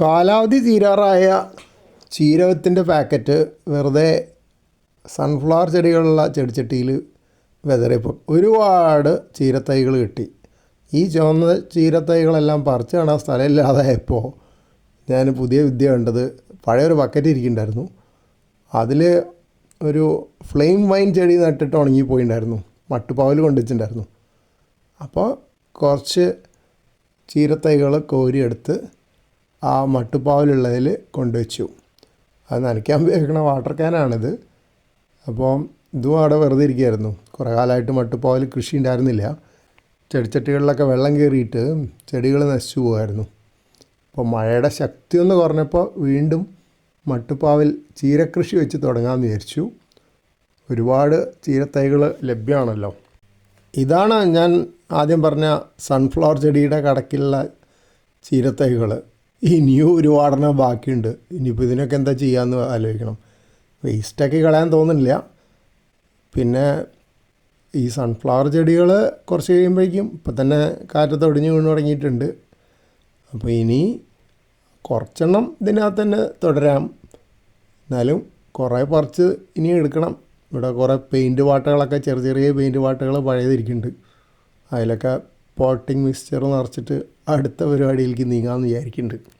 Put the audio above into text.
കാലാവധി തീരാറായ ചീരകത്തിന്റെ പാക്കറ്റ് വെറുതെ സൺഫ്ലവർ ചെടികളുള്ള ചെടിച്ചട്ടിയിൽ വിതറിയപ്പോൾ ഒരുപാട് ചീരത്തൈകൾ കിട്ടി. ഈ ചുവന്ന ചീരത്തൈകളെല്ലാം പറിച്ച് കാണാൻ സ്ഥലമില്ലാതായപ്പോൾ ഞാൻ പുതിയ വിദ്യ കണ്ടത് പഴയൊരു ബക്കറ്റ് ഇരിക്കുന്നുണ്ടായിരുന്നു. അതിൽ ഒരു ഫ്ലെയിം വൈൻ ചെടി നട്ടിട്ട് ഉണങ്ങിപ്പോയിണ്ടായിരുന്നു. മട്ടുപാവൽ കൊണ്ടുവച്ചിട്ടുണ്ടായിരുന്നു. അപ്പോൾ കുറച്ച് ചീരത്തൈകൾ കോരിയെടുത്ത് ആ മട്ടുപ്പാവിലുള്ളതിൽ കൊണ്ടുവച്ചു. അത് നനയ്ക്കാൻ ഉപയോഗിക്കുന്ന വാട്ടർ ക്യാനാണിത് അപ്പോൾ ഇതും അവിടെ വെറുതെ ഇരിക്കുകയായിരുന്നു. കുറേ കാലമായിട്ട് മട്ടുപ്പാവിൽ കൃഷി ഉണ്ടായിരുന്നില്ല. ചെടിച്ചട്ടികളിലൊക്കെ വെള്ളം കയറിയിട്ട് ചെടികൾ നശിച്ചു പോകുമായിരുന്നു അപ്പോൾ മഴയുടെ ശക്തി ഒന്ന് കുറഞ്ഞപ്പോൾ വീണ്ടും മട്ടുപ്പാവിൽ ചീരക്കൃഷി വെച്ച് തുടങ്ങാമെന്ന് വിചാരിച്ചു. ഒരുപാട് ചീരത്തൈകൾ ലഭ്യമാണല്ലോ. ഇതാണ് ഞാൻ ആദ്യം പറഞ്ഞ സൺഫ്ലവർ ചെടിയുടെ കടക്കിലുള്ള ചീരത്തൈകൾ. ഇനിയും ഒരുപാടെണ്ണം ബാക്കിയുണ്ട്. ഇനിയിപ്പോൾ ഇതിനൊക്കെ എന്താ ചെയ്യാമെന്ന് ആലോചിക്കണം. വേസ്റ്റൊക്കെ കളയാൻ തോന്നുന്നില്ല. പിന്നെ ഈ സൺഫ്ലവർ ചെടികൾ കുറച്ച് കഴിയുമ്പോഴേക്കും ഇപ്പം തന്നെ കാറ്റത്ത് ഒടിഞ്ഞു വീണ് തുടങ്ങിയിട്ടുണ്ട്. അപ്പോൾ ഇനി കുറച്ചെണ്ണം ഇതിനകത്ത് തന്നെ തുടരാം. എന്നാലും കുറേ പറിച്ച് ഇനി എടുക്കണം. ഇവിടെ കുറേ പെയിന്റ് വാട്ടകളൊക്കെ ചെറിയ ചെറിയ പെയിന്റ് പാട്ടുകൾ പഴയതിരിക്കുന്നുണ്ട്. അതിലൊക്കെ പോട്ടിങ് മിക്സ്ചർ നിറച്ചിട്ട് അടുത്ത പരിപാടിയിലേക്ക് നീങ്ങാമെന്ന് വിചാരിക്കുന്നുണ്ട്.